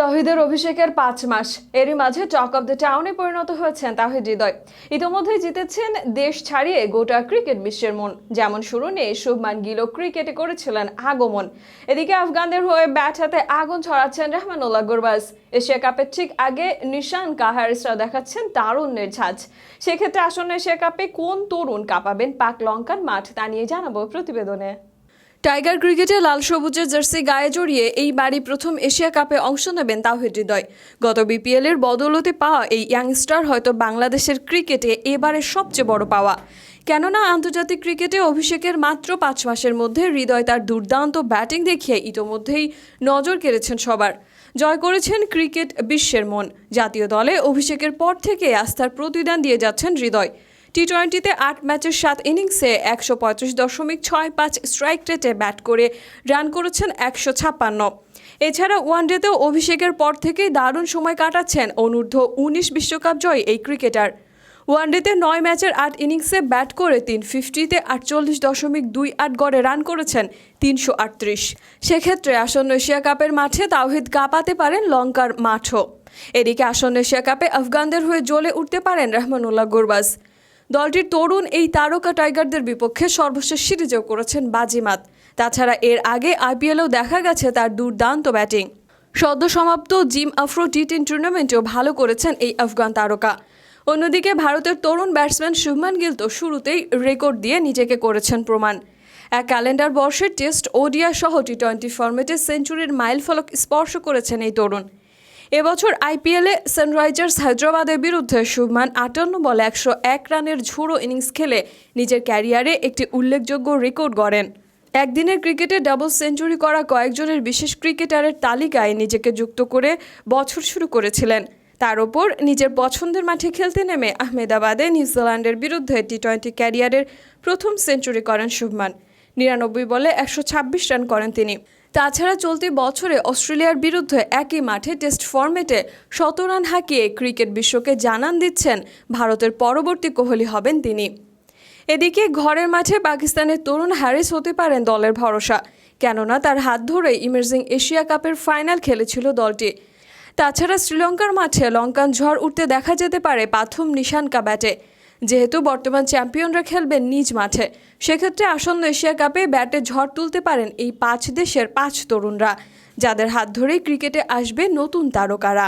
তাহিদের অভিষেকের পাঁচ মাস। এরই মাঝে টক অব দ্য টাউনে পরিণত হয়েছেন তাহিদ হৃদয়। ইতোমধ্যে জিতেছেন দেশ ছাড়িয়ে গোটা ক্রিকেট বিশ্বের মন। যেমন শুরু নিয়ে শুভমান গিলও ক্রিকেটে করেছিলেন আগমন। এদিকে আফগানদের হয়ে ব্যাট হাতে আগুন ছড়াচ্ছেন রহমানুল্লাহ গুরবাজ। এশিয়া কাপের ঠিক আগে নিশান কাহারিসরা দেখাচ্ছেন তারুণ্যের ঝাঁজ। সেক্ষেত্রে আসন্ন এশিয়া কাপে কোন তরুণ কাঁপাবেন পাক লঙ্কান মাঠ তা নিয়ে জানাব প্রতিবেদনে। টাইগার ক্রিকেটে লাল সবুজের জার্সি গায়ে জড়িয়ে এই বাড়ি প্রথম এশিয়া কাপে অংশ নেবেন তাহিদ হৃদয়। গত বিপিএল এর বদৌলতে পাওয়া এই ইয়াংস্টার হয়তো বাংলাদেশের ক্রিকেটে এবারের সবচেয়ে বড় পাওয়া। কেননা আন্তর্জাতিক ক্রিকেটে অভিষেকের মাত্র পাঁচ মাসের মধ্যে হৃদয় তার দুর্দান্ত ব্যাটিং দেখিয়ে ইতোমধ্যেই নজর কেড়েছেন সবার। জয় করেছেন ক্রিকেট বিশ্বের মন। জাতীয় দলে অভিষেকের পর থেকে আস্থার প্রতিদান দিয়ে যাচ্ছেন হৃদয়। টি টোয়েন্টিতে আট ম্যাচের সাত ইনিংসে একশো পঁয়ত্রিশ দশমিক ছয় পাঁচ স্ট্রাইক রেটে ব্যাট করে রান করেছেন একশো ছাপ্পান্ন। এছাড়া ওয়ানডেতেও অভিষেকের পর থেকেই দারুণ সময় কাটাচ্ছেন অনূর্ধ্ব উনিশ বিশ্বকাপ জয়ী এই ক্রিকেটার ওয়ানডেতে নয় ম্যাচের আট ইনিংসে ব্যাট করে তিন ফিফটিতে আটচল্লিশ দশমিক দুই আট গড়ে রান করেছেন তিনশো আটত্রিশ। সেক্ষেত্রে আসন্ন এশিয়া কাপের মাঠে তাওহিদ কাঁপাতে পারেন লঙ্কার মাঠও। এদিকে আসন্ন এশিয়া কাপে আফগানদের হয়ে জ্বলে উঠতে পারেন রহমানুল্লাহ গুরবাজ। দলটির তরুণ এই তারকা টাইগারদের বিপক্ষে সর্বশেষ সিরিজেও করেছেন বাজিমাত। তাছাড়া এর আগে আইপিএলেও দেখা গেছে তার দুর্দান্ত ব্যাটিং। সদ্য সমাপ্ত জিম আফ্রো টি টেন টুর্নামেন্টেও ভালো করেছেন এই আফগান তারকা। অন্যদিকে ভারতের তরুণ ব্যাটসম্যান শুভমান গিল তো শুরুতেই রেকর্ড দিয়ে নিজেকে করেছেন প্রমাণ। এক ক্যালেন্ডার বর্ষে টেস্ট ওডিয়া সহ টি টোয়েন্টি ফরম্যাটে সেঞ্চুরির মাইলফলক স্পর্শ করেছেন এই তরুণ। এবছর আইপিএলে সানরাইজার্স হায়দ্রাবাদের বিরুদ্ধে শুভমান আটান্ন বলে একশো এক রানের ঝুড়ো ইনিংস খেলে নিজের ক্যারিয়ারে একটি উল্লেখযোগ্য রেকর্ড গড়েন। একদিনের ক্রিকেটে ডাবল সেঞ্চুরি করা কয়েকজনের বিশেষ ক্রিকেটারের তালিকায় নিজেকে যুক্ত করে বছর শুরু করেছিলেন। তার ওপর নিজের পছন্দের মাঠে খেলতে নেমে আহমেদাবাদে নিউজিল্যান্ডের বিরুদ্ধে টি টোয়েন্টি ক্যারিয়ারের প্রথম সেঞ্চুরি করেন শুভমান। নিরানব্বই বলে একশো ছাব্বিশ রান করেন তিনি। তাছাড়া চলতি বছরে অস্ট্রেলিয়ার বিরুদ্ধে একই মাঠে টেস্ট ফরম্যাটে শত রান হাঁকিয়ে ক্রিকেট বিশ্বকে জানান দিচ্ছেন ভারতের পরবর্তী কোহলি হবেন তিনি। এদিকে ঘরের মাঠে পাকিস্তানের তরুণ হ্যারিস হতে পারেন দলের ভরসা, কেননা তার হাত ধরে ইমার্জিং এশিয়া কাপের ফাইনাল খেলেছিল দলটি। তাছাড়া শ্রীলঙ্কার মাঠে লঙ্কান ঝড় উঠতে দেখা যেতে পারে পাথুম নিশানকা ব্যাটে। যেহেতু বর্তমান চ্যাম্পিয়নরা খেলবেন নিজ মাঠে। সেক্ষেত্রে আসন্ন এশিয়া কাপে ব্যাটে ঝড় তুলতে পারেন এই পাঁচ দেশের পাঁচ তরুণরা, যাদের হাত ধরেই ক্রিকেটে আসবে নতুন তারকারা।